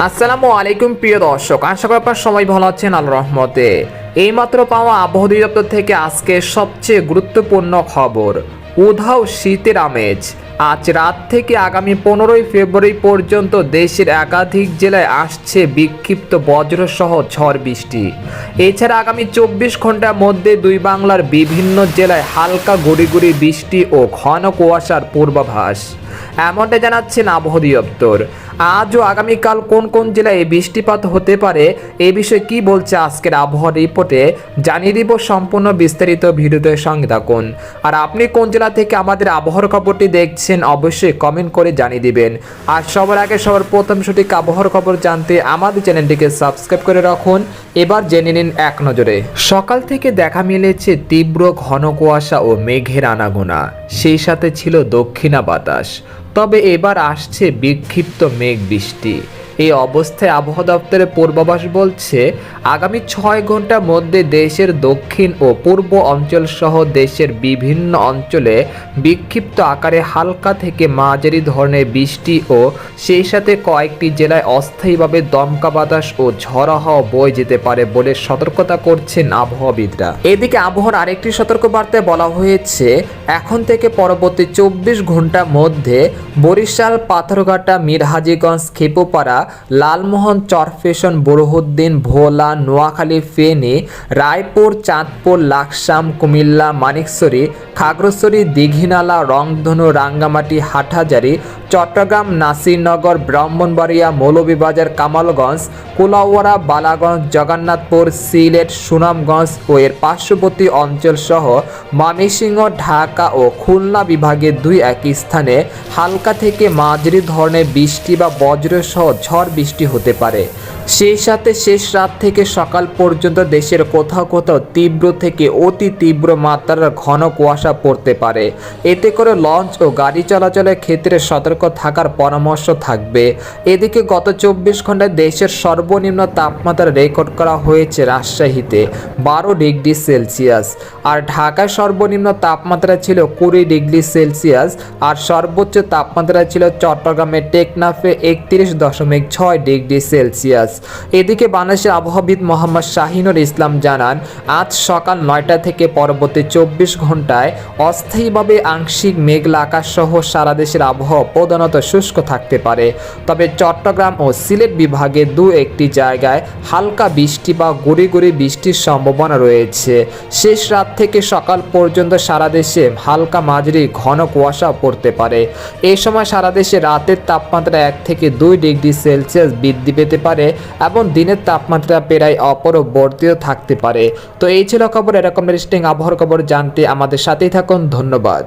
আসসালামু আলাইকুম প্রিয় দর্শক, আশা করি আপনার সবাই ভালো আছেন আল রহমতে। এইমাত্র পাওয়া আবহাওয়া অধিদপ্তর থেকে আজকে সবচেয়ে গুরুত্বপূর্ণ খবর, উধাও শীতের আমেজ। আজ রাত থেকে আগামী পনেরোই ফেব্রুয়ারি পর্যন্ত দেশের একাধিক জেলায় আসছে বিক্ষিপ্ত বজ্রসহ ঝড় বৃষ্টি। এছাড়া আগামী চব্বিশ ঘণ্টার মধ্যে দুই বাংলার বিভিন্ন জেলায় হালকা গুড়ি গুড়ি বৃষ্টি ও ঘন কুয়াশার পূর্বাভাস। এমনটা জানাচ্ছেন আবহাওয়া অধিদপ্তর আজ ও আগামীকাল কোন কোন জেলায় বৃষ্টিপাত হতে পারে, এ বিষয়ে কি বলছে আজকের আবহাওয়া রিপোর্টে, জানিয়ে দিব সম্পূর্ণ বিস্তারিত ভিডিওতে সঙ্গে থাকুন। আর আপনি কোন জেলা থেকে আমাদের আবহাওয়ার খবরটি দেখছেন, অবশ্যই কমেন্ট করে জানিয়ে দিবেন। আর সবার আগে সবার প্রথম সঠিক আবহাওয়ার খবর জানতে আমাদের চ্যানেলটিকে সাবস্ক্রাইব করে রাখুন। এবার জেনে নিন এক নজরে। সকাল থেকে দেখা মিলেছে তীব্র ঘন কুয়াশা ও মেঘের আনাগোনা। সেই সাথে ছিল দক্ষিণা বাতাস। তবে এবার আসছে বিক্ষিপ্ত মেঘ বৃষ্টি এই অবস্থায় আবহাওয়া দপ্তরের পূর্বাভাস বলছে, আগামী ছয় ঘণ্টার মধ্যে দেশের দক্ষিণ ও পূর্ব অঞ্চল সহ দেশের বিভিন্ন অঞ্চলে বিক্ষিপ্ত আকারে হালকা থেকে মাঝারি ধরনের বৃষ্টি ও সেই সাথে কয়েকটি জেলায় অস্থায়ীভাবে দমকা বাতাস ও ঝড়া হাওয়া বয়ে যেতে পারে বলে সতর্কতা করছেন আবহাওয়াবিদরা। এদিকে আবহাওয়ার আরেকটি সতর্কবার্তায় বলা হয়েছে, এখন থেকে পরবর্তী চব্বিশ ঘণ্টার মধ্যে বরিশাল, পাথরঘাটা, মিরহাজিগঞ্জ, খেপুপাড়া লালমোহন চরফেশন বরহুদ্দিন ভোলা নোয়াখালী ফেনী, রায়পুর, চাঁদপুর, লাকসাম, কুমিল্লা মানিকছড়ি খাগড়াছড়ি, দীঘিনালা, রংধনু, রাঙ্গামাটি, হাটহাজারি চট্টগ্রাম নাসিরনগর ব্রাহ্মণবাড়িয়া মৌলভীবাজার কামালগঞ্জ কুলাওয়ারা বালাগঞ্জ জগন্নাথপুর সিলেট সুনামগঞ্জ ও এর পার্শ্ববর্তী অঞ্চল সহ ময়মনসিংহ ঢাকা ও খুলনা বিভাগের দুই একই স্থানে হালকা থেকে মাঝারি ধরনের বৃষ্টি বা বজ্রসহ ঝড় বৃষ্টি হতে পারে। সেই সাথে শেষ রাত থেকে সকাল পর্যন্ত দেশের কোথাও কোথাও তীব্র থেকে অতি তীব্র মাত্রার ঘন কুয়াশা পড়তে পারে। এতে করে লঞ্চ ও গাড়ি চলাচলের ক্ষেত্রে সতর্ক থাকার পরামর্শ থাকবে। এদিকে গত চব্বিশ ঘন্টায় দেশের সর্বনিম্ন তাপমাত্রা রেকর্ড করা হয়েছে রাজশাহীতে, বারো ডিগ্রি সেলসিয়াস। আর ঢাকায় সর্বনিম্ন তাপমাত্রা ছিল কুড়ি ডিগ্রি সেলসিয়াস আর সর্বোচ্চ তাপমাত্রা ছিল চট্টগ্রামের টেকনাফে একত্রিশ দশমিক ছয় ডিগ্রি সেলসিয়াস। এদিকে বাংলাদেশের আবহাওয়াবিদ মোহাম্মদ শাহিনুর ইসলাম জানান, আজ সকাল নয়টা থেকে পরবর্তী চব্বিশ ঘন্টায় অস্থায়ীভাবে আংশিক মেঘলা আকাশ সহ সারা দেশের আবহাওয়া প্রধানত শুষ্ক থাকতে পারে। তবে চট্টগ্রাম ও সিলেট বিভাগে দু একটি জায়গায় হালকা বৃষ্টি বা গুড়ি গুড়ি বৃষ্টির সম্ভাবনা রয়েছে। শেষ রাত থেকে সকাল পর্যন্ত সারা দেশে হালকা মাঝারি ঘন কুয়াশা পড়তে পারে। এই সময় সারা দেশে রাতের তাপমাত্রা এক থেকে দুই ডিগ্রি সেলসিয়াস বৃদ্ধি পেতে পারে এবং দিনের তাপমাত্রা প্রায় অপরবর্তীয় থাকতে পারে। তো এই ছিল খবর, এরকম ইন্টারেস্টিং আবহাওয়ার খবর জানতে আমাদের সাথেই থাকুন। ধন্যবাদ।